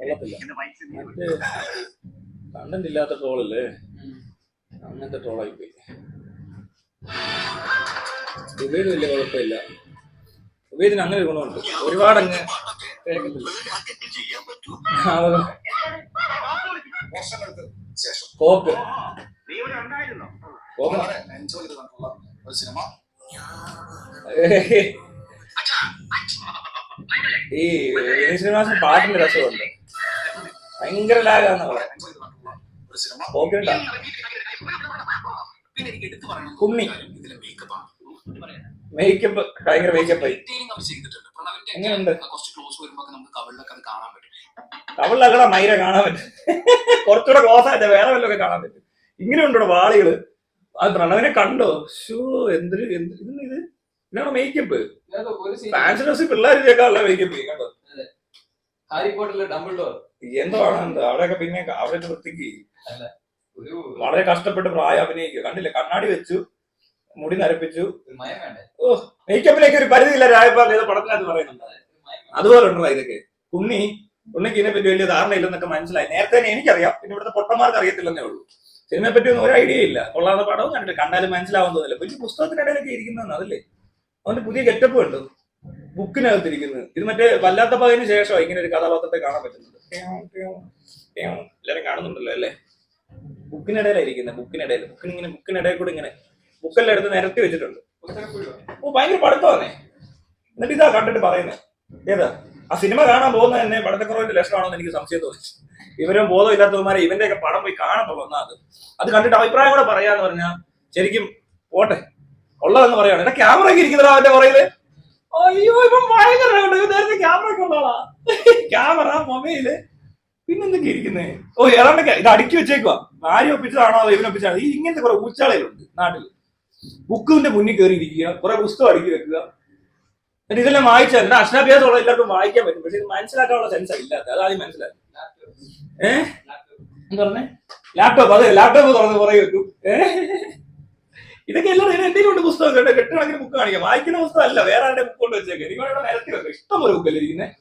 മറ്റേ കണ്ടന്റ് ഇല്ലാത്ത ട്രോളല്ലേ അങ്ങനത്തെ ട്രോളായി പോയി. ഉബൈദ് വലിയ കുഴപ്പമില്ല. ഉബൈദിന് അങ്ങനെ ഒരു ഗുണമുണ്ട്. ഒരുപാട് അങ്ങ് കോപ്പ് സിനിമ ഈ ശ്രീനിവാസൻ പാട്ടിന്റെ രസമുണ്ട്. ഭയങ്കര ലാഗാന്ന് പറയാം. എൻജോയ് ചെയ്ത് കണ്ടുള്ള ഒരു സിനിമ കോക്കിനുണ്ടാ പിന്നെ എനിക്ക് എടുത്തു പറയണം കുമ്മി. മേക്കപ്പ് ഭയങ്കര മേക്കപ്പ് ആയി. എങ്ങനെയുണ്ട്? കവിളിലൊക്കെ മൈര കാണാൻ പറ്റും. കുറച്ചുകൂടെ ക്ലോസ് ആയിട്ട് വേറെ വല്ലതൊക്കെ കാണാൻ പറ്റും. ഇങ്ങനെ ഉണ്ടോ വാളികൾ? അത് പ്രണവിനെ കണ്ടോ? ഷോ എന്തൊരു എന്ത് ഇത്? ഇതാണ് മേക്കപ്പ് ഒരു scene ഫാൻസി ഡ്രസ് പിള്ളേർ കേൾക്കാനുള്ള മേക്കപ്പ് കണ്ടോ? ഹാരി പോട്ടറിലെ ഡംബിൾഡോർ. എന്തോ ആണ് എന്തോ അവിടെയൊക്കെ പിന്നെ അവിടെ വൃത്തിക്ക് വളരെ കഷ്ടപ്പെട്ട് പ്രായം അഭിനയിക്കുക. കണ്ടില്ലേ? കണ്ണാടി വെച്ചു മുടി നരപ്പിച്ചു. ഓ മേക്കപ്പിലേക്ക് ഒരു പരിധിയില്ല രായപ്പാൽ ഏത് പടത്തിനകത്ത് പറയുന്നുണ്ട്? അതുപോലെ ഉണ്ടോ ഇതൊക്കെ. ഉണ്ണി ഉണ്ണിക്ക് ഇതിനെ പറ്റി വലിയ ധാരണ ഇല്ലെന്നൊക്കെ മനസ്സിലായി. നേരത്തെ തന്നെ എനിക്കറിയാം. പിന്നെ ഇവിടുത്തെ പൊട്ടന്മാർക്ക് അറിയത്തില്ലെന്നേ ഉള്ളൂ. സിനിമയെ പറ്റി ഒന്നും ഒരു ഐഡിയ ഇല്ല. കൊള്ളാത്ത പടവും കണ്ടിട്ട് കണ്ടാലും മനസ്സിലാവാൻ തോന്നില്ല വലിയ പുസ്തകത്തിനിടയിലൊക്കെ ഇരിക്കുന്നതാണ് അതല്ലേ? അവന്റെ പുതിയ ഗെറ്റപ്പ് ഉണ്ട്. ബുക്കിനകത്ത് ഇരിക്കുന്നത് ഇത് മറ്റേ വല്ലാത്ത പകന് ശേഷമാണ് ഇങ്ങനെ ഒരു കഥാപാത്രത്തെ കാണാൻ പറ്റുന്നത്. എല്ലാരും കാണുന്നുണ്ടല്ലോ അല്ലേ? ബുക്കിനിടയിലായിരിക്കുന്നത് ബുക്കിനിടയിൽ. ബുക്കിനിങ്ങനെ ബുക്കിനിടയിൽ കൂടെ ഇങ്ങനെ ബുക്കെല്ലാം എടുത്ത് നിരത്തി വെച്ചിട്ടുണ്ട്. ഓ ഭയങ്കര പഠിത്തമാണേ. എന്നിട്ട് ഇതാ കണ്ടിട്ട് പറയുന്നത് ഏതാ? ആ സിനിമ കാണാൻ പോകുന്ന തന്നെ പഠിത്തക്കുറവിന്റെ ലക്ഷണമാണോ എന്ന് എനിക്ക് സംശയം തോന്നി ഇവരും ബോധമില്ലാത്തവന്മാരെ ഇവന്റെ ഒക്കെ പടം പോയി കാണുമ്പോൾ വന്നാൽ അത്. അത് കണ്ടിട്ട് അഭിപ്രായം കൂടെ പറയാന്ന് പറഞ്ഞാൽ ശരിക്കും പോട്ടെ. ഉള്ളതെന്ന് പറയാണ് എടാ ക്യാമറ ഒക്കെ ഇരിക്കുന്നതാ അവന്റെ പുറകിൽ? അയ്യോ ഇപ്പം ഭയങ്കര നേരത്തെ ക്യാമറ കൊള്ളാളാ ക്യാമറ മൊബൈൽ പിന്നെന്തൊക്കെ ഇരിക്കുന്നേ? ഓ ഏതാണ്ടൊക്കെ ഇത് അടുക്കി വെച്ചേക്കുവാ. ആരും ഒപ്പിച്ചതാണോ അതോ ഇവനൊപ്പിച്ചതാണോ ഈ ഇങ്ങനത്തെ കുറെ ഊച്ചാളയിലുണ്ട് നാട്ടിൽ ബുക്കിന്റെ മുന്നിൽ കയറി ഇരിക്കുക കുറെ പുസ്തകം അടുക്കി വെക്കുക. എന്നിട്ട് ഇതെല്ലാം വായിച്ചാൽ എന്നാ അക്ഷരാഭ്യാസമുള്ള എല്ലാവർക്കും വായിക്കാൻ പറ്റും. പക്ഷെ ഇത് മനസ്സിലാക്കാനുള്ള സെൻസ് ഇല്ലാത്ത അത് ആദ്യം മനസ്സിലാക്കി. ഏഹ് എന്താ പറഞ്ഞേ? ലാപ്ടോപ്പ് അതെ ലാപ്ടോപ്പ് തുറന്ന് പുറകെ വെക്കും. ഏഹ് ഇതൊക്കെ എല്ലാവരും എന്തെങ്കിലും ഉണ്ട് പുസ്തകം കേട്ടോ കെട്ടുകണക്കിന് ബുക്ക് കാണിക്കാം. വായിക്കുന്ന പുസ്തകം അല്ല വേറെ ആരുടെ ബുക്ക് കൊണ്ട് വെച്ചേക്കാം? നിങ്ങളുടെ നിരത്തി ഇഷ്ടം ഒരു ബുക്കല്ലേ ഇരിക്കുന്നത്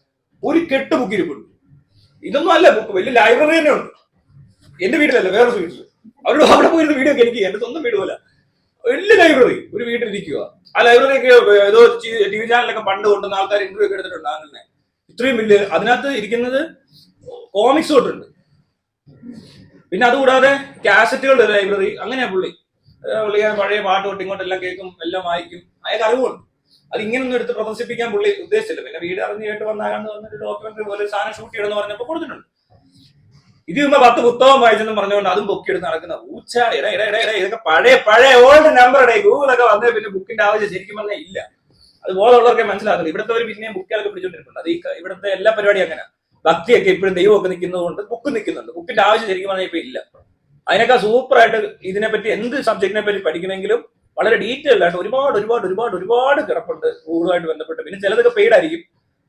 ഒരു കെട്ട് ബുക്ക് ഇരിപ്പുണ്ട്. ഇതൊന്നും അല്ല ബുക്ക് വലിയ ലൈബ്രറി തന്നെ ഉണ്ട്. എന്റെ വീട്ടിലല്ല വേറെ വീട്ടിൽ അവരോട് അവിടെ പോയിരുന്ന വീഡിയോ ഒക്കെ എനിക്ക് എന്റെ സ്വന്തം വീട് പോലെ വലിയ ലൈബ്രറി ഒരു വീട്ടിലിരിക്കുക ആ ലൈബ്രറി ഒക്കെ ഏതോ ടി വി ചാനലൊക്കെ പണ്ട് കൊണ്ടുവന്ന ആൾക്കാർ ഇന്റർവ്യൂ ഒക്കെ എടുത്തിട്ടുണ്ട് അങ്ങനെ ഇത്രയും വലിയ അതിനകത്ത് ഇരിക്കുന്നത് കോമിക്സ് തൊട്ടുണ്ട്. പിന്നെ അതുകൂടാതെ കാസറ്റുകളുടെ ലൈബ്രറി അങ്ങനെയാ പുള്ളി. ഏഹ് പുള്ളി ഞാൻ പഴയ പാട്ട് തൊട്ട് ഇങ്ങോട്ടെല്ലാം കേൾക്കും എല്ലാം വായിക്കും. അയാൾക്ക് അറിവുണ്ട്. അത് ഇങ്ങനൊന്നും എടുത്ത് പ്രദർശിപ്പിക്കാൻ പുള്ളി ഉദ്ദേശിച്ചില്ല. പിന്നെ വീട് അറിഞ്ഞ് കേട്ട് വന്നാകാന്ന് വന്നിട്ട് ഡോക്യുമെന്ററി പോലെ സാധനം ഷൂട്ട് ചെയ്യണമെന്ന് പറഞ്ഞപ്പോൾ കൊടുത്തിട്ടുണ്ട്. ഇത് ചുമ്മാ പത്ത് പുസ്തകം വായിച്ചെന്ന് പറഞ്ഞുകൊണ്ട് അതും ബുക്ക് എടുത്ത് നടക്കുന്ന ഊച്ച ഇട ഇട ഇട ഇതൊക്കെ പഴയ പഴയ ഓൾഡ് നമ്പർ ഇടേ ഗൂഗിളൊക്കെ വന്നേ പിന്നെ ബുക്കിന്റെ ആവശ്യം ശരിക്കും പറഞ്ഞാൽ ഇല്ല. അത് ബോധമുള്ളവർക്കെ മനസ്സിലാക്കുന്നത് ഇവിടുത്തെ ഒരു പിന്നെയും ബുക്കുകളൊക്കെ പിടിച്ചോണ്ടിരിക്കുന്നുണ്ട് അത് ഈ ഇവിടുത്തെ എല്ലാ പരിപാടിയും അങ്ങനെ. ഭക്തിയൊക്കെ ഇപ്പോഴും ദൈവമൊക്കെ നിൽക്കുന്നതുകൊണ്ട് ബുക്ക് നിൽക്കുന്നുണ്ട്. ബുക്കിന്റെ ആവശ്യം ശരിക്കും പറഞ്ഞാൽ ഇപ്പൊ ഇല്ല. അതിനൊക്കെ സൂപ്പറായിട്ട് ഇതിനെപ്പറ്റി എന്ത് സബ്ജക്റ്റിനെ പറ്റി പഠിക്കണമെങ്കിലും വളരെ ഡീറ്റെയിൽഡ് ആയിട്ട് ഒരുപാട് ഒരുപാട് ഒരുപാട് ഒരുപാട് കിടപ്പുണ്ട് ഗൂഗിളുമായിട്ട് ബന്ധപ്പെട്ട്. പിന്നെ ചിലതൊക്കെ പെയ്ഡ് ആയിരിക്കും.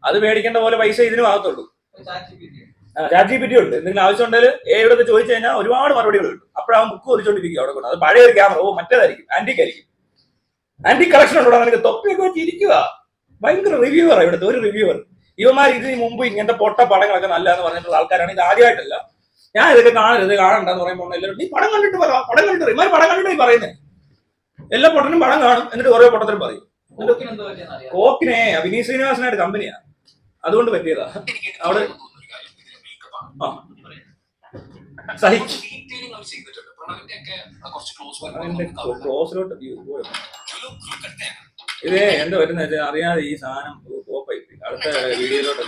അത് മേടിക്കേണ്ട പോലെ പൈസ ഇതിനും ആകത്തുള്ളൂ. ചാറ്റ് ജി പി ടി ഉണ്ട്. എന്തെങ്കിലും ആവശ്യം ഉണ്ടെങ്കിൽ ഏടൊക്കെ ചോദിച്ചു കഴിഞ്ഞാൽ ഒരുപാട് മറുപടികൾ കിട്ടും. അപ്പോഴാവും ബുക്ക് കുറിച്ചോണ്ടിരിക്കും അവിടെ കൊണ്ട് അത് പഴയ ഒരു ക്യാമറ ഓ മറ്റേതായിരിക്കും. ആന്റിക് ആയിരിക്കും. ആന്റിക് കളക്ഷൻ ഉണ്ടോ നിനക്ക് തൊപ്പിയൊക്കെ വെച്ച് ഭയങ്കര റിവ്യൂവർ ഇവിടുത്തെ. ഒരു റിവ്യൂവർ ഇവന്മാർ ഇതിന് മുമ്പ് ഇങ്ങനത്തെ പൊട്ട പടങ്ങളൊക്കെ നല്ലതെന്ന് പറഞ്ഞിട്ടുള്ള ആൾക്കാരാണ്. ഇത് ആദ്യമായിട്ടല്ല. ഞാൻ ഇതൊക്കെ കാണരുത് കാണണ്ടെന്ന് പറയുമ്പോൾ എല്ലാവരും നീ പടം കണ്ടിട്ട് പറ പടം കണ്ടിട്ട് ഇമാര് പടം കണ്ടിട്ട് പറയുന്നത് എല്ലാ പൊട്ടനും പടം കാണും എന്നിട്ട് ഓരോ പൊട്ടത്തിനും പറയും. കോക്കിന് വിനീത് ശ്രീനിവാസനായിട്ട് കമ്പനിയാ. അതുകൊണ്ട് പറ്റിയതാ. അവിടെ- ആ. സഹിക്കും. ക്ലോസിലോട്ട്. ഇത് എന്താ വരുന്ന അറിയാതെ ഈ സാധനം. അടുത്ത വീഡിയോയിലോട്ട്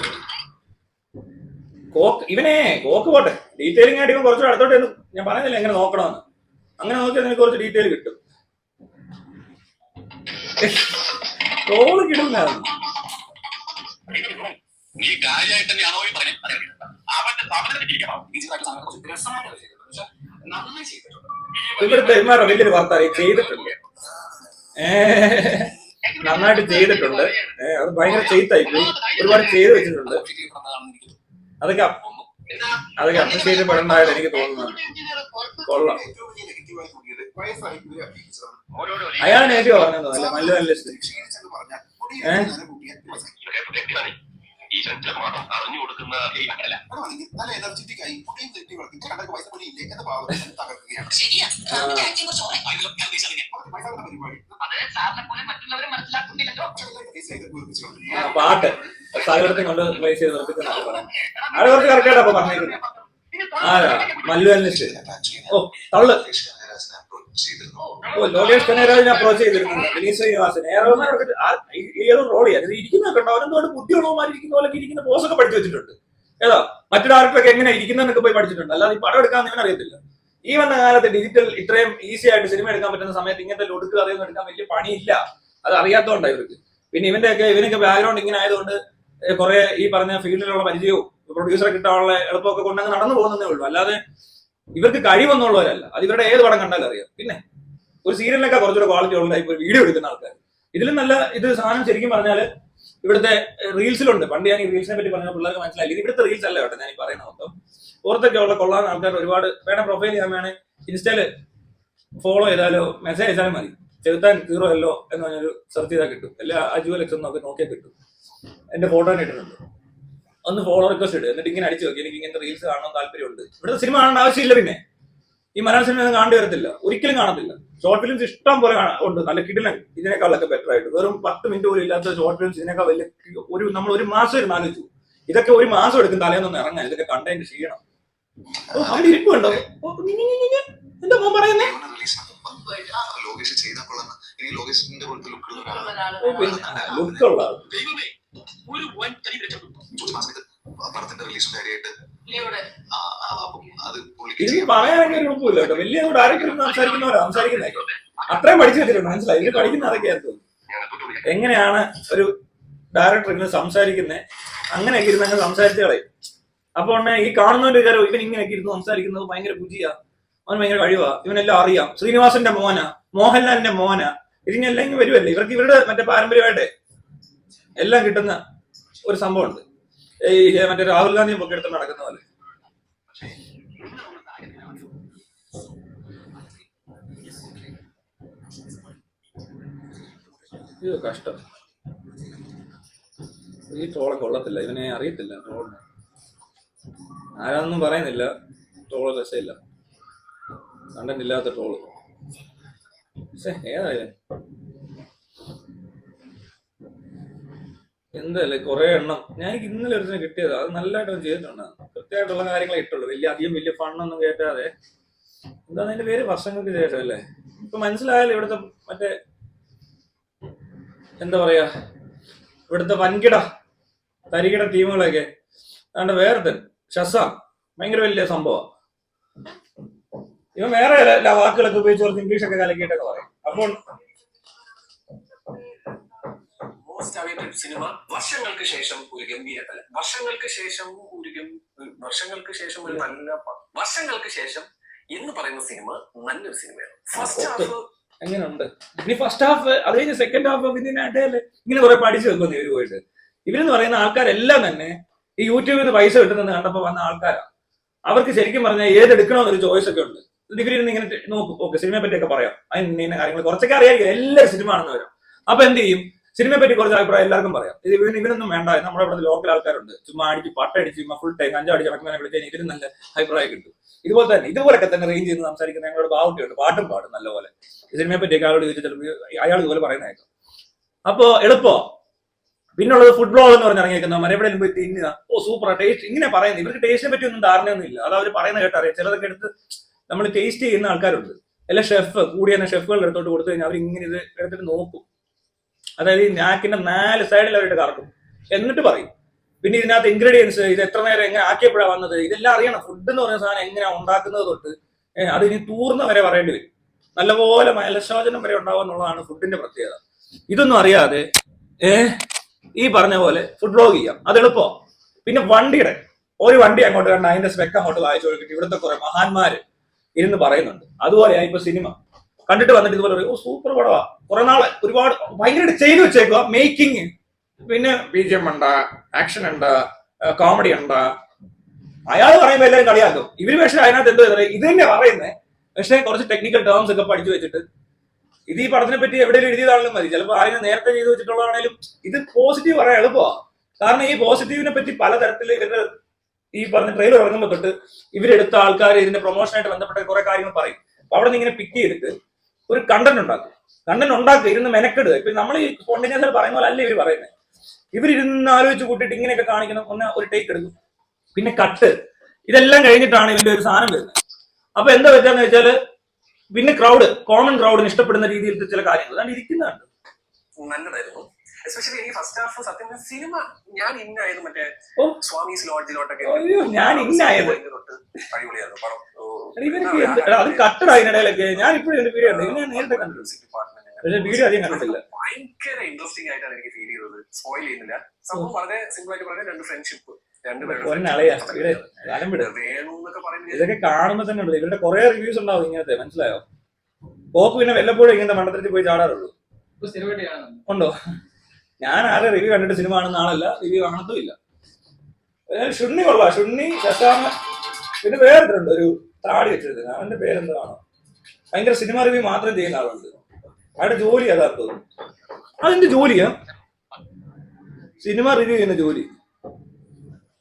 കോക്ക് ഇവനെ കോക്ക് പോട്ടെ. ഡീറ്റെയിലിംഗ് ആയിട്ട് ഇവൻ കുറച്ചുകൂടെ അടുത്തോട്ട് ഞാൻ പറഞ്ഞില്ല എങ്ങനെ നോക്കണമെന്ന്. അങ്ങനെ നോക്കിയാൽ നിനക്ക് കുറച്ച് ഡീറ്റെയിൽ കിട്ടും. ട്രോൾ കിടില്ല ഇവിടുത്തെ ഇമാരുടെ വലിയൊരു വാർത്ത ചെയ്തിട്ടുണ്ട്. നന്നായിട്ട് ചെയ്തിട്ടുണ്ട്. അത് ഭയങ്കര ചെയ്ത്തായി പോയി. ഒരുപാട് ചെയ്ത് വെച്ചിട്ടുണ്ട്. അതൊക്കെ അതൊക്കെ അപ്രിഷിയേറ്റ് പെടേണ്ടതായിട്ട് എനിക്ക് തോന്നുന്നു. കൊള്ളാം. അയാളാണ് ഏറ്റവും പറഞ്ഞത് അല്ല? നല്ല നല്ല ഇഷ്ടം. അറിഞ്ഞു കൊടുക്കുന്ന നല്ല എനർജറ്റിക് ആയി. പുതിയ തെറ്റുകൾക്ക് പൈസ ഇല്ലേ എന്ന തകർക്കുകയാണ്. ആ, പാട്ട്. സകലത്തെ കൊണ്ട് പ്ലേസ് ചെയ്ത് നിർത്തിക്കുന്ന അത് കുറച്ച് കറക്റ്റായിട്ട് ആരാ? മല്ലു അന്വേഷിച്ച് ഓ തള്ളു. ലോകേഷ് കനേരാജിനെ അപ്രോച്ച് ചെയ്തിരുന്നു. വിനീത് ശ്രീനിവാസൻ ഏറോമാരൊക്കെ ഏതോ റോൾ ചെയ്യാൻ ഇരിക്കുന്നൊക്കെ ഉണ്ട് അവരെന്തോട് ബുദ്ധിയുള്ളവന്മാർ ഇരിക്കുന്ന പോലെ ഇരിക്കുന്ന പോസൊക്കെ പഠിച്ചു വെച്ചിട്ടുണ്ട്. ഏതാ? മറ്റു ഡയറക്ടറൊക്കെ എങ്ങനെ ഇരിക്കുന്നതെന്നൊക്കെ പോയി പഠിച്ചിട്ടുണ്ട്. അല്ലാതെ ഈ പടം എടുക്കാൻ ഇവൻ അറിയത്തില്ല. ഈ വന്ന കാലത്ത് ഡിജിറ്റൽ ഇത്രയും ഈസി ആയിട്ട് സിനിമ എടുക്കാൻ പറ്റുന്ന സമയത്ത് ഇങ്ങനത്തെ ലൊടുക്ക് കഥയൊന്നും എടുക്കാൻ വലിയ പണിയില്ല. അത് അറിയാത്തതുകൊണ്ടാണ് ഇവർക്ക്. പിന്നെ ഇവന്റെയൊക്കെ ഇവനൊക്കെ ബാക്ക്ഗ്രൗണ്ട് ഇങ്ങനെ ആയതുകൊണ്ട് കുറെ ഈ പറഞ്ഞ ഫീൽഡിലുള്ള പരിചയവും പ്രൊഡ്യൂസറെ കിട്ടാനുള്ള എളുപ്പമൊക്കെ കൊണ്ടങ്ങ് നടന്നു പോകുന്നതേ ഉള്ളൂ. അല്ലാതെ ഇവർക്ക് കഴിവെന്നുള്ളവരല്ല. അത് ഇവരുടെ ഏത് പടം കണ്ടാലും അറിയാം. പിന്നെ ഒരു സീരിയലിനൊക്കെ കുറച്ചുകൂടെ ക്വാളിറ്റി ഉണ്ടായി ഒരു വീഡിയോ എടുക്കുന്ന ആൾക്കാർ ഇതിലും നല്ല ഇത് സാധനം ശരിക്കും പറഞ്ഞാൽ ഇവിടുത്തെ റീൽസിലുണ്ട്. പണ്ട് ഞാൻ ഈ റീൽസിനെ പറ്റി പറഞ്ഞ പിള്ളേർക്ക് മനസ്സിലായി ഇവിടുത്തെ റീൽസ് അല്ല കേട്ടോ ഞാൻ ഈ പറയുന്ന മൊത്തം. പുറത്തൊക്കെ ഉള്ള കൊള്ളാൻ ആൾക്കാർ ഒരുപാട് വേണം പ്രൊഫൈൽ ചെയ്യാൻ വേണേ. ഇൻസ്റ്റയിൽ ഫോളോ ചെയ്താലോ മെസ്സേജ് അയച്ചാലും മതി. ചെറുത്താൻ തീറോ അല്ലോ എന്ന് പറഞ്ഞൊരു സെർച്ച് ചെയ്താൽ കിട്ടും. എല്ലാ അജു എന്നൊക്കെ നോക്കിയാൽ കിട്ടും. എന്റെ ഫോട്ടോ ഇട്ടിട്ടുണ്ട്. ഒന്ന് ഫോളോ റിക്വസ്റ്റ് ഇട്. എന്നിട്ട് ഇങ്ങനെ അടിച്ചു നോക്കി. എനിക്ക് ഇങ്ങനത്തെ റീൽസ് കാണാൻ താല്പര്യമുണ്ട്. ഇവിടുത്തെ സിനിമ കാണേണ്ട ആവശ്യമില്ല പിന്നെ. ഈ മലയാള സിനിമ ഒന്നും കാണേണ്ടി വരത്തില്ല. ഒരിക്കലും കാണത്തില്ല. ഷോർട്ട് ഫിലിംസ് ഇഷ്ടം പോലെ ഉണ്ട്. നല്ല കിടിലൻ. ഇതിനേക്കാളൊക്കെ ബെറ്റർ ആയിട്ട്. വെറും പത്ത് മിനിറ്റ് പോലും ഇല്ലാത്ത ഷോർട്ട് ഫിലിംസ് ഇതിനേക്കാൾ വലിയ ഒരു നമ്മൾ ഒരു മാസം ഇരുന്ന് ആലോചിച്ചു. ഇതൊക്കെ ഒരു മാസം എടുക്കും തലേന്നൊന്നും ഇറങ്ങാൻ. ഇതൊക്കെ കണ്ടന്റ് ചെയ്യണം അവിടെ ഇരിപ്പുണ്ടോ. എന്താ മോൻ പറയുന്നേ? ലോകേഷ് ചെയ്താൽ കൊള്ളുന്ന ഇനി ലോകേഷിന്റെ പോലത്തെ ലുക്കുള്ള ഒരു വൻ കൈ രക്ഷപ്പെട്ടു ജോജി പടത്തിന്റെ റിലീസും കാര്യമായിട്ട് ഇവിടെ ആ, ആ, അത് പുള്ളിക്ക് ഇതിന് ചെയ്യാൻ പറയാനൊക്കെ ഒരു എളുപ്പമില്ല കേട്ടോ. വലിയ ഡയറക്ടർ സംസാരിക്കുന്നവരാ സംസാരിക്കുന്നതൊക്കെ അത്രയും പഠിച്ചു വെച്ചിട്ടുണ്ട് മനസ്സിലായി. ഇത് പഠിക്കുന്ന അതൊക്കെയായിരുന്നു എങ്ങനെയാണ് ഒരു ഡയറക്ടർ ഇങ്ങനെ സംസാരിക്കുന്നത് അങ്ങനെയൊക്കെ ഇരുന്ന് അങ്ങ് സംസാരിച്ചു കളയും. അപ്പൊ ഉടനെ ഈ കാണുന്നവന്റെ വിചാരം ഇവൻ ഇങ്ങനെയൊക്കെ ഇരുന്ന് സംസാരിക്കുന്നത് ഭയങ്കര ബുദ്ധിയാ. അവൻ ഭയങ്കര കഴിവാ. ഇവനെല്ലാം അറിയാം. ശ്രീനിവാസന്റെ മോന മോഹൻലാലിന്റെ മോന. ഇതിനെല്ലാം ഇങ്ങനെ വരുമല്ലേ ഇവർക്ക് ഇവരുടെ മറ്റേ പാരമ്പര്യമായിട്ട് എല്ലാം കിട്ടുന്ന ഒരു സംഭവമുണ്ട്. ഈ മറ്റേ രാഹുൽ ഗാന്ധി ഒക്കെ എടുത്ത് നടക്കുന്ന പോലെ. അയ്യോ കഷ്ടം. ഈ ട്രോളെ കൊള്ളത്തില്ല. ഇവനെ അറിയത്തില്ല. ട്രോളിനെ ആരാന്നും പറയുന്നില്ല. ട്രോൾ രസമില്ല. കണ്ടന്റ് ഇല്ലാത്ത ട്രോൾ. പക്ഷെ ഏതായാലും എന്തല്ലേ കുറെ എണ്ണം. ഞാൻ ഇന്നലെ ഒരു കിട്ടിയത്. അത് നല്ലതായിട്ട് ചെയ്തിട്ടുണ്ട്. കൃത്യമായിട്ടുള്ള കാര്യങ്ങളെ ഇട്ടുള്ളൂ. വലിയ അധികം വലിയ ഫണ്ണൊന്നും കേട്ടാതെ എന്താണ് അതിന്റെ പേര്? വർഷങ്ങൾക്ക് ശേഷം അല്ലേ ഇപ്പൊ മനസ്സിലായാലോ ഇവിടുത്തെ മറ്റേ എന്താ പറയാ? ഇവിടുത്തെ വൻകിട തരികിട ടീമുകളൊക്കെ. അതുകൊണ്ട് വേറെ ഷസാം ഭയങ്കര വലിയ സംഭവം. ഇവൻ വേറെ വാക്കുകളൊക്കെ ഉപയോഗിച്ച് കുറച്ച് ഇംഗ്ലീഷ് ഒക്കെ കലക്കിയിട്ടൊക്കെ പറയും. അപ്പോൾ മോസ്റ്റ് ഒരു സിനിമ വർഷങ്ങൾക്ക് ശേഷം ഒരു ഗംഭീര തല വർഷങ്ങൾക്ക് ശേഷം ഒരു വർഷങ്ങൾക്ക് ശേഷം ഒരു നല്ല വർഷങ്ങൾക്ക് ശേഷം എന്ന് പറയുന്ന സിനിമ നല്ലൊരു സിനിമയാണ്. ഫസ്റ്റ് ഹാഫ് അങ്ങനെയുണ്ട് ഇനി ഫസ്റ്റ് ഹാഫ് അത് കഴിഞ്ഞ് സെക്കൻഡ് ഹാഫ് ഇതിനായിട്ടല്ലേ ഇങ്ങനെ കുറെ പഠിച്ചു വെക്കുന്നു ഇവർ പോയിട്ട്. ഇവരെന്ന് പറയുന്ന ആൾക്കാരെല്ലാം തന്നെ ഈ യൂട്യൂബിൽ നിന്ന് പൈസ കിട്ടുന്നത് കണ്ടപ്പോ വന്ന ആൾക്കാരാ. അവർക്ക് ശരിക്കും പറഞ്ഞാൽ ഏതെടുക്കണമെന്നൊരു ചോയ്സ് ഒക്കെ ഉണ്ട്. ഡിഗ്രി ഇങ്ങനെ ടെ- നോക്കും. ഓക്കെ സിനിമയെ പറ്റിയൊക്കെ പറയാം. അതിന് ഇന്ന കാര്യങ്ങൾ കുറച്ചൊക്കെ അറിയായിരിക്കും. എല്ലാവരും സിനിമ ആണെന്ന് വരും അപ്പൊ എന്ത് ചെയ്യും? സിനിമയെ പറ്റി കുറച്ച് അഭിപ്രായം എല്ലാവർക്കും പറയാം. ഇത് ഇവന് ഇവനൊന്നും വേണ്ട. നമ്മുടെ ഇവിടെ ലോക്കൽ ആൾക്കാരുണ്ട്. ചുമ്മാ അടിച്ച് പട്ടടിച്ച് ചുമ്മാ ഫുൾ ടൈം അഞ്ചടിച്ച് നടക്കുന്നതിനെ വിളിച്ചാൽ ഇതിന് നല്ല അഭിപ്രായം കിട്ടും. ഇതുപോലെ തന്നെ ഇതുപോലൊക്കെ തന്നെ റേഞ്ച് ചെയ്ത് സംസാരിക്കുന്ന ഞങ്ങളോട് ബാവുട്ടിയുണ്ട് പാട്ടും പാടും നല്ലപോലെ. സിനിമയെ പറ്റിയൊക്കെ അയാളോട് ചോദിച്ചിട്ട് അയാൾ ഇതുപോലെ പറയുന്നതായിരിക്കും. അപ്പോ എളുപ്പമോ പിന്നുള്ളത് ഫുഡ് ബ്ലോഗ് എന്ന് പറഞ്ഞ് ഇറങ്ങിയേക്കുന്ന എവിടെയും പോയി തിന്നുക. ഓ സൂപ്പർ ടേസ്റ്റ് ഇങ്ങനെ പറയുന്നത്. ഇവർക്ക് ടേസ്റ്റിനെ പറ്റി ഒന്നും ധാരണയൊന്നും ഇല്ല അത് അവർ പറയുന്ന കേട്ടറിയാം ചിലതൊക്കെ എടുത്ത് നമ്മൾ ടേസ്റ്റ് ചെയ്യുന്ന ആൾക്കാരുണ്ട്. അല്ല ഷെഫ് കൂടിയ ഷെഫുകളുടെ അടുത്തോട്ട് കൊടുത്തു കഴിഞ്ഞാൽ അവർ ഇങ്ങനെ ഇത് എടുത്തിട്ട് നോക്കും. അതായത് ഈ നാക്കിന്റെ നാല് അവരുടെ കറക്കും. എന്നിട്ട് പറയും പിന്നെ ഇതിനകത്ത് ഇൻഗ്രീഡിയൻസ് ഇത് എത്ര നേരം എങ്ങനെ ആക്കിയപ്പോഴാണ് വന്നത്? ഇതെല്ലാം അറിയണം. ഫുഡ് എന്ന് പറയുന്ന സാധനം എങ്ങനെയാണ് ഉണ്ടാക്കുന്നത് തൊട്ട് അത് ഇനി തൂർന്ന വരെ പറയേണ്ടി വരും. നല്ലപോലെ മലശോചനം വരെ ഉണ്ടാവും എന്നുള്ളതാണ് ഫുഡിന്റെ പ്രത്യേകത. ഇതൊന്നും അറിയാതെ ഏ ഈ പറഞ്ഞ പോലെ ഫുഡ് ബ്ലോഗ് ചെയ്യാം. അത് എളുപ്പം. പിന്നെ വണ്ടിയുടെ ഒരു വണ്ടി അങ്ങോട്ട് കണ്ട അതിന്റെ സ്പെക്ക് അങ്ങോട്ട് വായിച്ചു കൊടുത്തിട്ട് ഇവിടുത്തെ കുറെ മഹാന്മാര് ഇരുന്ന് പറയുന്നുണ്ട്. അതുപോലെയാണ് ഇപ്പൊ സിനിമ കണ്ടിട്ട് വന്നിട്ട് ഇതുപോലെ പറയും, ഓ സൂപ്പർ പടവാ. കുറെ നാളെ ഒരുപാട് ഭയങ്കരമായിട്ട് ചെയ്തു വെച്ചേക്കുക മേക്കിംഗ് പിന്നെ ബി ജി എം ഉണ്ട് ആക്ഷൻ ഉണ്ട് കോമഡി ഉണ്ട്. അയാൾ പറയുമ്പോൾ എല്ലാവരും കളിയാക്കും. ഇവർ പക്ഷെ അതിനകത്ത് എന്തോ ഇത് തന്നെ പറയുന്നത് പക്ഷെ കുറച്ച് ടെക്നിക്കൽ ടേംസ് ഒക്കെ പഠിച്ചു വെച്ചിട്ട് ഇത് ഈ പടത്തിനെ പറ്റി എവിടെയും എഴുതിയതാണെങ്കിലും മതി. ചിലപ്പോൾ ആരെങ്കിലും നേരത്തെ ചെയ്തു വെച്ചിട്ടുള്ളതാണെങ്കിലും ഇത് പോസിറ്റീവ് പറയാൻ എളുപ്പമാണ് കാരണം ഈ പോസിറ്റീവിനെ പറ്റി പലതരത്തിൽ ഇവരുടെ ഈ പറഞ്ഞ ട്രെയിലർ ഇറങ്ങുമ്പോൾ തൊട്ട് ഇവരെടുത്ത ആൾക്കാർ ഇതിന്റെ പ്രൊമോഷനായിട്ട് ബന്ധപ്പെട്ട കുറെ കാര്യങ്ങൾ പറയും. അപ്പൊ അവിടെ നിന്ന് ഇങ്ങനെ പിക്ക് ചെയ്തിട്ട് ഒരു കണ്ടന്റ് ഉണ്ടാക്കും കണ്ടന്റ് ഉണ്ടാക്കുക ഇരുന്ന് മെനക്കെടുക. ഇപ്പൊ നമ്മൾ ഈ സ്പോണ്ടിനിയസ് പറയുന്ന പോലെ അല്ല ഇവർ പറയുന്നത് ഇവരിരുന്ന് ആലോചിച്ച് കൂട്ടിയിട്ട് ഇങ്ങനെയൊക്കെ കാണിക്കണം ഒന്ന് ഒരു ടേക്ക് എടുക്കും. പിന്നെ കട്ട് ഇതെല്ലാം കഴിഞ്ഞിട്ടാണ് ഇതിന്റെ ഒരു സാധനം വരുന്നത്. അപ്പൊ എന്താ വെച്ചാന്ന് വെച്ചാൽ പിന്നെ ക്രൗഡ് കോമൺ ക്രൗഡിന് ഇഷ്ടപ്പെടുന്ന രീതിയിലത്തെ ചില കാര്യങ്ങൾ. അതാണ് ഇരിക്കുന്നുണ്ട് നല്ലതായിരുന്നു എസ്പെഷ്യലി എനിക്ക് ഫസ്റ്റ് ഹാഫ് സത്യം പറഞ്ഞാൽ സിനിമ ഞാൻ ഇന്നായത് മറ്റേ ഓ. സ്വാമീസ് ലോഡ്ജിലോട്ടൊക്കെ അയ്യോ, ഞാൻ ഇന്നായത്. അടിപൊളിയായിരുന്നു. പടം ഞാൻ വീഡിയോ അധികം കണ്ടിട്ടില്ല. ഭയങ്കര ഇൻട്രസ്റ്റിംഗ് ആയിട്ടാണ് എനിക്ക് ഫീൽ ചെയ്തത്. സ്പോയിൽ ചെയ്യുന്നില്ല. സംഭവം വളരെ സിമ്പിൾ ആയിട്ട് പറഞ്ഞ രണ്ട് ഫ്രണ്ട്ഷിപ്പ് ഇതൊക്കെ കാണുമ്പോ തന്നെ ഉണ്ട് ഇവരുടെ കുറെ റിവ്യൂസ് ഉണ്ടാവും ഇങ്ങനത്തെ. മനസ്സിലായോ? കോപ്പ് പിന്നെ വല്ലപ്പോഴും ഇങ്ങനത്തെ മണ്ഡലത്തിൽ പോയി ചാടാറുള്ളൂ. ഉണ്ടോ? ഞാൻ ആരെ റിവ്യൂ കണ്ടിട്ട് സിനിമ കാണുന്ന ആളല്ല റിവ്യൂ കാണത്തും ഇല്ല ഷുണ്ണി കൊള്ളാം. ഷുണ്ണി ശശാമ പിന്നെ വേറൊരുണ്ട് ഒരു താടി വെച്ചിരുന്നത് അവന്റെ പേരെന്താണോ ഭയങ്കര സിനിമ റിവ്യൂ മാത്രം ചെയ്യുന്ന ആളുണ്ട്. അയാളുടെ ജോലി അതാർത്ഥം അതിന്റെ ജോലിയാ? സിനിമ റിവ്യൂ ചെയ്യുന്ന ജോലി.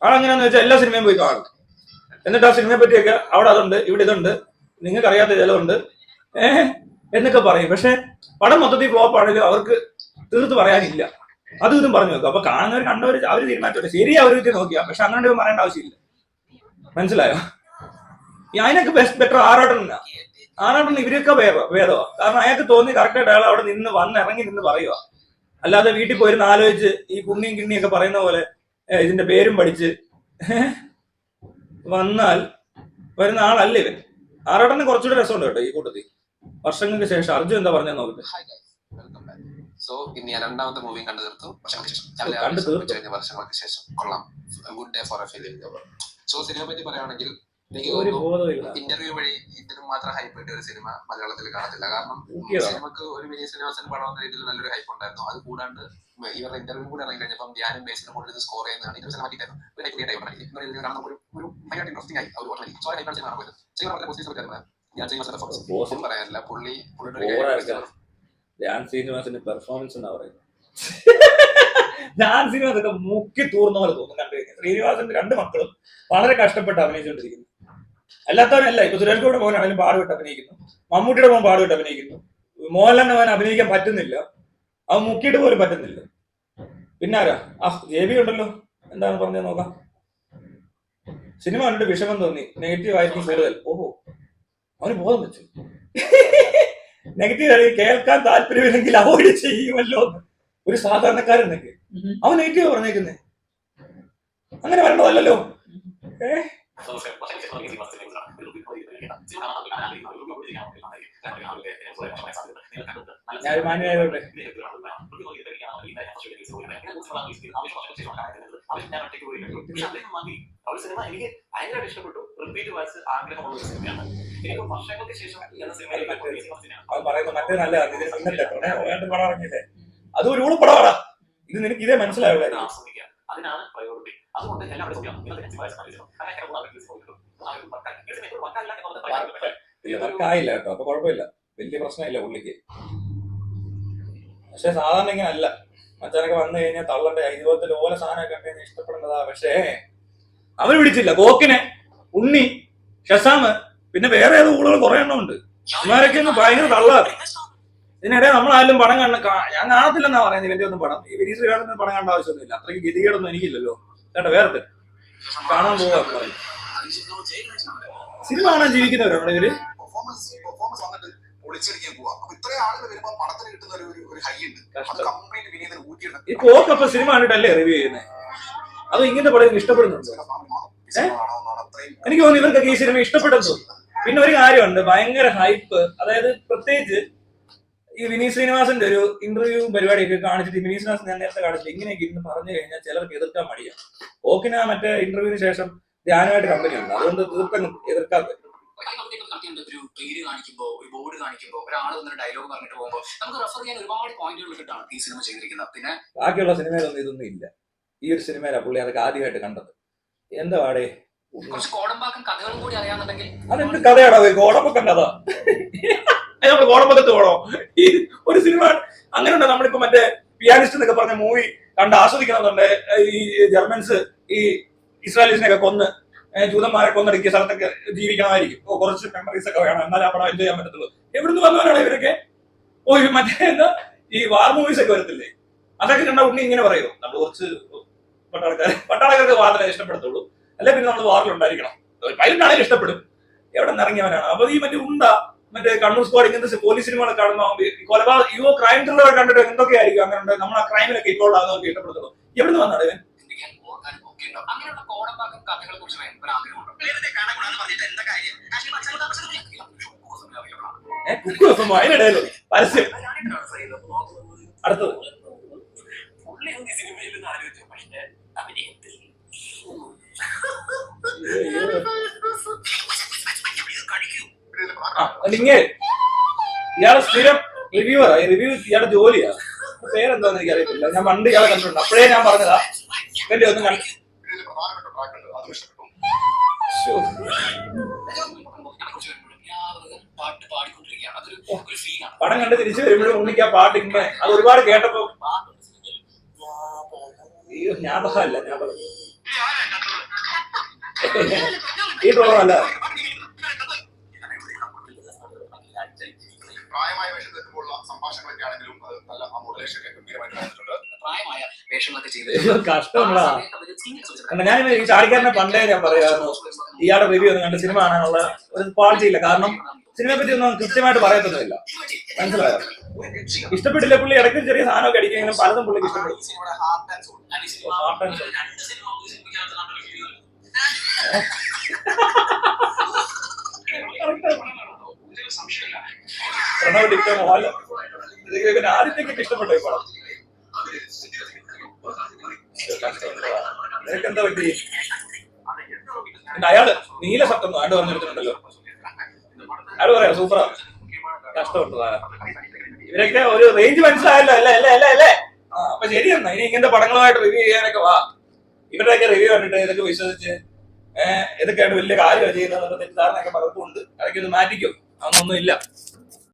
ആളെങ്ങനെയാന്ന് വെച്ചാൽ എല്ലാ സിനിമയും പോയി കാണും. എന്നിട്ട് ആ സിനിമയെ പറ്റിയൊക്കെ അവിടെ അതുണ്ട് ഇവിടെ ഇതുണ്ട്. നിങ്ങൾക്ക് അറിയാത്ത ചിലതുണ്ട് ഏഹ് എന്നൊക്കെ പറയും. പക്ഷെ പടം മൊത്തത്തിൽ ഫ്ലോപ്പ് ആണെങ്കിലും അവർക്ക് തീർത്ത് പറയാനില്ല. അത് ഇതും പറഞ്ഞു നോക്കും. അപ്പൊ കാണുന്നവർ കണ്ടവർ അവർ തീരുമാനിച്ചോട്ടെ. ശരി അവർ വിദ്യ നോക്കിയാ. പക്ഷെ അങ്ങനെ ഒന്നും പറയേണ്ട ആവശ്യമില്ല. മനസ്സിലായോ? അതിനൊക്കെ ബെസ്റ്റ് ബെറ്റർ ആറാട്ടൻ ആറാട്ടൻ ഇവരൊക്കെ ഭേദ ഭേദമാ കാരണം അയാൾക്ക് തോന്നി കറക്റ്റായിട്ട് അയാൾ അവിടെ നിന്ന് വന്ന് ഇറങ്ങി നിന്ന് പറയുക അല്ലാതെ വീട്ടിൽ പോയിരുന്ന് ആലോചിച്ച് ഈ കുണ്ണിയും കിണ്ണിയൊക്കെ പറയുന്ന പോലെ ഇതിന്റെ പേരും പഠിച്ച് വന്നാൽ വരുന്ന ആളല്ല ഇവൻ? ആറാട്ടന് കുറച്ചുകൂടെ രസമുണ്ട് കേട്ടോ ഈ കൂട്ടത്തിൽ. വർഷങ്ങൾക്ക് ശേഷം അർജുൻ എന്താ പറഞ്ഞാൽ നോക്കട്ടെ. സോ ഇന്ന് ഞാൻ രണ്ടാമത്തെ മൂവിയും കണ്ടു തീർത്തു. വർഷങ്ങൾക്ക് ശേഷം വർഷങ്ങൾക്ക് ശേഷം. കൊള്ളാം. Good day for a film so സിനിമയെ പറ്റി പറയുകയാണെങ്കിൽ എനിക്ക് ഇന്റർവ്യൂ വഴി ഇതിനും മാത്രം ഹൈപ്പ് കിട്ടിയ ഒരു സിനിമ മലയാളത്തിൽ കാണത്തില്ല. കാരണം. സിനിമക്ക് ഒരു വലിയ ശ്രീനിവാസൻ പടം എന്ന രീതിയിൽ നല്ലൊരു ഹൈപ്പ് ഉണ്ടായിരുന്നു. അത് കൂടാണ്ട് ഇവരുടെ ഇന്റർവ്യൂ കൂടെ ഇറങ്ങി കഴിഞ്ഞപ്പം ധ്യാനം ബേസിന് കൂടുതൽ ഇത് സ്കോർ ചെയ്യുന്നതാണ് ഇത് സിനിമ ഒരു ഹൈപ്പ് ഉണ്ടായി ഒരു ഒരു ഭയങ്കര ഇൻട്രസ്റ്റിംഗ് ആയി അവർ ഓൾറെഡി സോ ഹൈപ്പ് സിനിമ പോയത്. സിനിമ വളരെ പോസിറ്റീവ് ഞാൻ പറയാനില്ല. പുള്ളി പുള്ളിയുടെ ഒരു Over കാര്യം ആയിരിക്കണം. ധ്യാൻ ശ്രീനിവാസിന്റെ പെർഫോമൻസ് എന്നാ പറയുന്നത് ധ്യാൻ ശ്രീനിവാസ് ഒക്കെ മുക്കി തൂർന്ന പോലെ തോന്നും കണ്ടു കഴിഞ്ഞാൽ ശ്രീനിവാസിന്റെ രണ്ട് മക്കളും വളരെ കഷ്ടപ്പെട്ട് അഭിനയിച്ചുകൊണ്ടിരിക്കുന്നു. അല്ലാത്തവനല്ല ഇപ്പൊ സുരേഷ് ഗോപിയുടെ മോനാണെങ്കിലും പാടുവിട്ട് അഭിനയിക്കുന്നു. മമ്മൂട്ടിയുടെ മോൻ പാടുവിട്ട് അഭിനയിക്കുന്നു. മോഹൻലാലിന്റെ മോൻ അഭിനയിക്കാൻ പറ്റുന്നില്ല. അവൻ മുക്കിയിട്ട് പോലും പറ്റുന്നില്ല. പിന്നെ ആരാ? ആ ജേബി ഉണ്ടല്ലോ. എന്താണ് പറഞ്ഞത് നോക്കാം. സിനിമ കണ്ടിട്ട് വിഷമം തോന്നി. നെഗറ്റീവ് ആയിരിക്കും കൂടുതൽ. ഓഹോ. അവന് ബോധം വെച്ചു. നെഗറ്റീവ് അല്ലെങ്കിൽ കേൾക്കാൻ താല്പര്യമില്ലെങ്കിൽ അവോയ്ഡ് ചെയ്യുമല്ലോ ഒരു സാധാരണക്കാരനൊക്കെ. അവൻ നെഗറ്റീവ് പറഞ്ഞേക്കുന്നേ. അങ്ങനെ വരേണ്ടതല്ലല്ലോ. ഏ ഞാൻ ഒരു സിനിമ എനിക്ക് ഭയങ്കരമായിട്ട് ഇഷ്ടപ്പെട്ടു. റിപ്പീറ്റ് വായിച്ച് ആഗ്രഹമുള്ള സിനിമയാണ്. എനിക്ക് വർഷങ്ങൾക്ക് ശേഷം എന്ന സിനിമയിൽ അവൻ പറയുന്നത് മറ്റേ നല്ലതാണ് ഇതിന് പിന്നത്തെ വേണ്ട പടം ഇറങ്ങിയില്ലേ? അത് ഒരു ഉൾപ്പടമാണ് ഇത് നിനക്ക് ഇതേ മനസ്സിലാവില്ല അതിനാണ് പ്രയോറിറ്റി അതുകൊണ്ട്. വർക്കായില്ല കേട്ടോ. അപ്പൊ കുഴപ്പമില്ല. വലിയ പ്രശ്നമില്ല പുള്ളിക്ക്. പക്ഷെ സാധാരണ ഇങ്ങനെ അല്ല മച്ചാനൊക്കെ വന്നു കഴിഞ്ഞാൽ തള്ളന്റെ ഇതുപോലത്തെ ഓല സാധനമൊക്കെ കണ്ടു ഇഷ്ടപ്പെടുന്നതാ. പക്ഷേ അവർ പിടിച്ചില്ല. കോക്കിനെ ഉണ്ണി ഷസാമ് പിന്നെ വേറെ ഏത് ഊളുകൾ കുറെ എണ്ണം ഉണ്ട്. ഇവരൊക്കെ ഒന്ന് ഭയങ്കര തള്ളാറ് ഇതിനിടെ നമ്മളായാലും പടം കണ്ട ഞാൻ കാണത്തില്ലെന്നാ പറയുന്നത് ഇവന്റെ ഒന്നും പടം ഈ വിനീത് ശ്രീകാടന്റെ പടം കണ്ട ആവശ്യമൊന്നുമില്ല. അത്രയ്ക്ക് ഗതികേടൊന്നും എനിക്കില്ലല്ലോ. കേട്ടോ വേറെ കാണാൻ പോവാ സിനിമ കാണാൻ ജീവിക്കുന്നവരാണ് ഇവർ? ഈ പോക്കപ്പൊ സിനിമ കണ്ടിട്ടല്ലേ റിവ്യൂ ചെയ്യുന്നത് അത് ഇങ്ങനത്തെ പടം ഇഷ്ടപ്പെടുന്നുണ്ട്? എനിക്ക് തോന്നുന്നു ഇവർക്കൊക്കെ ഈ സിനിമ ഇഷ്ടപ്പെടുന്നു തോന്നുന്നു. പിന്നെ ഒരു കാര്യമുണ്ട് ഭയങ്കര ഹൈപ്പ് അതായത് പ്രത്യേകിച്ച് ഈ വിനീത് ശ്രീനിവാസന്റെ ഒരു ഇന്റർവ്യൂ പരിപാടിയൊക്കെ കാണിച്ചിട്ട് വിനീത് ശ്രീനിവാസൻ ഞാൻ നേരത്തെ കാണിച്ചിട്ട് ഇങ്ങനെയൊക്കെ ഇരുന്ന് പറഞ്ഞു കഴിഞ്ഞാൽ ചിലർക്ക് എതിർക്കാൻ മടിയാണ് ഓക്കിന മറ്റേ ഇന്റർവ്യൂവിന് ശേഷം ധ്യാനമായിട്ട് കമ്പനി ഉണ്ട്. അതുകൊണ്ട് തീർക്കാൻ എതിർക്കാത്ത. ഒരു പേര് കാണിക്കുമ്പോൾ ഒരു ബോർഡ് കാണിക്കുമ്പോൾ ഒരാൾ വന്നൊരു ഡയലോഗ് പറഞ്ഞിട്ട് പോകുമ്പോൾ നമുക്ക് റെഫർ ചെയ്യാൻ ഒരുപാട് പോയിന്റുകൾ കിട്ടാണ് ഈ സിനിമ ചെയ്തിരിക്കുന്നത്. പിന്നെ ബാക്കിയുള്ള സിനിമയിലൊന്നും ഇതൊന്നും ഇല്ല. ഈ ഒരു സിനിമയിലാണ് പുള്ളി അതൊക്കെ ആദ്യമായിട്ട് കണ്ടത്. എന്താ പാടേ കുറച്ച് ഒരു സിനിമ അങ്ങനെ നമ്മളിപ്പോ മറ്റേ പിയാനിസ്റ്റ് എന്നൊക്കെ പറഞ്ഞ മൂവി കണ്ട് ആസ്വദിക്കണമെന്നുണ്ട്. ഈ ജർമ്മൻസ് ഈ ഇസ്രായേലീസിനെയൊക്കെ കൊന്ന് ജൂതന്മാരെ കൊന്നടക്കിയ സ്ഥലത്തൊക്കെ ജീവിക്കണമായിരിക്കും. ഓ കുറച്ച് മെമ്മറീസ് ഒക്കെ വേണം. എന്നാലേ അവിടെ എൻജോയ് ചെയ്യാൻ പറ്റത്തുള്ളൂ. എവിടുന്ന് വന്നവരാണ് ഇവരൊക്കെ? ഓ മറ്റേ എന്താ? ഈ വാർ മൂവീസ് ഒക്കെ വരത്തില്ലേ? അതൊക്കെ കണ്ട ഉണ്ണി ഇങ്ങനെ പറയുമോ നമ്മൾ കുറച്ച് പട്ടാളക്കാർ പട്ടാളക്കാർക്ക് മാത്രമേ ഇഷ്ടപ്പെടത്തുള്ളൂ. അല്ലെ പിന്നെ നമ്മൾ വാറിലുണ്ടായിരിക്കണം പൈലറ്റ് ആണെങ്കിലും ഇഷ്ടപ്പെടും. എവിടെ നിന്ന് ഇറങ്ങിയവനാണ്. അപ്പൊ ഈ മറ്റേ ഉണ്ട മറ്റേ കണ്ണൂർ സ്ക്വാഡ് ഇങ്ങനത്തെ പോലീസ് സിനിമകളൊക്കെ കാണുമ്പോൾ കൊലപാ യുവ ക്രൈം ത്രില്ലർ കണ്ടിട്ട് എന്തൊക്കെയായിരിക്കും? അങ്ങനെ ഉണ്ട് നമ്മൾ ആ ക്രൈമിലൊക്കെ ഇൻവോൾവ് ആകുന്നവർക്ക് എവിടെ നിന്ന് വന്നാണ് ഇവൻ അങ്ങനെയുള്ള കഥകളെ കുറിച്ച് ഒരു ആഗ്രഹമുണ്ട്? പറഞ്ഞിട്ട് എന്താ കാര്യം? കുക്കു അതിനിടയിലോ പരസ്യം. അടുത്തത്. പുള്ളി എന്ത് ഈ സിനിമയിൽ നിന്ന് ആലോചിച്ചു? പക്ഷേ അഭിനയത്തിൽ ആ ലിങ്ങേ ഇയാളെ സ്ഥിരം റിവ്യൂവറാ. റിവ്യൂ ഇയാളുടെ ജോലിയാ. പേരെന്താന്ന് എനിക്ക് അറിയത്തില്ല ഞാൻ പണ്ട് ഇയാളെ കണ്ടിട്ടുണ്ട്. അപ്പോഴേ ഞാൻ പറഞ്ഞതാ. ഇവന്റെ ഒന്നും കണ്ടു പടം കണ്ട് തിരിച്ചു വരുമ്പോഴും ഉണ്ണിക്ക് ആ പാട്ട് ഇങ്ങനെ അത് ഒരുപാട് കേട്ടപ്പോ അയ്യോ ഞാൻ ഞാപകം ഈ പ്രായമായ എത്തുമ്പോഴുള്ള സംഭാഷണങ്ങളൊക്കെ ആണെങ്കിലും അത് നല്ല ആ മോഡുലേഷൻ ഒക്കെ ഗംഭീരമായിട്ട് കാണിച്ചിട്ടുണ്ട് പ്രായമായ വേഷങ്ങളൊക്കെ ചെയ്ത് അയ്യോ കഷ്ടമുള്ള കാരണം ഞാൻ ഈ ചാടിക്കാരനെ പണ്ടേ ഞാൻ പറയായിരുന്നു ഇയാളുടെ റിവ്യൂ ഒന്നും കണ്ട് സിനിമ കാണാനുള്ള ഒരു ക്വാളിറ്റി ഇല്ല. കാരണം സിനിമയെ പറ്റി ഒന്നും കൃത്യമായിട്ട് പറയത്തൊന്നുമില്ല. മനസ്സിലായോ? ഇഷ്ടപ്പെട്ടില്ല പുള്ളി ഇടയ്ക്ക് ചെറിയ സാധനമൊക്കെ അടിക്കുമെങ്കിലും പലതും പുള്ളിക്ക് ഇഷ്ടപ്പെടും. പ്രണവ് ഡിക്ക പിന്നെ ആദ്യത്തേക്കൊക്കെ ഇഷ്ടപ്പെട്ടു ഈ പടം നിനക്ക് എന്താ പറ്റി അയാൾ നീല ശബ്ദം ആണ്ട് പറഞ്ഞെടുത്തിട്ടുണ്ടല്ലോ അയാൾ പറയാം സൂപ്പറാ കഷ്ടപ്പെട്ടതാ ഇവരൊക്കെ ഒരു റേഞ്ച് മനസ്സിലായല്ലോ. അല്ലേ അല്ലേ അല്ലേ അല്ലേ. അപ്പൊ ശരിയെന്നാ ഇനി ഇങ്ങനത്തെ പടങ്ങളുമായിട്ട് റിവ്യൂ ചെയ്യാനൊക്കെ വാ. ഇവരുടെയൊക്കെ റിവ്യൂ കണ്ടിട്ട് ഇതൊക്കെ വിശ്വസിച്ച് ഇതൊക്കെയാണ് വലിയ കാര്യമാണ് ചെയ്യുന്നത് തെറ്റിദ്ധാരണയൊക്കെ പലർക്കും ഉണ്ട്. അതൊക്കെ ഒന്ന് മാറ്റിക്കും. അതൊന്നും ഇല്ല.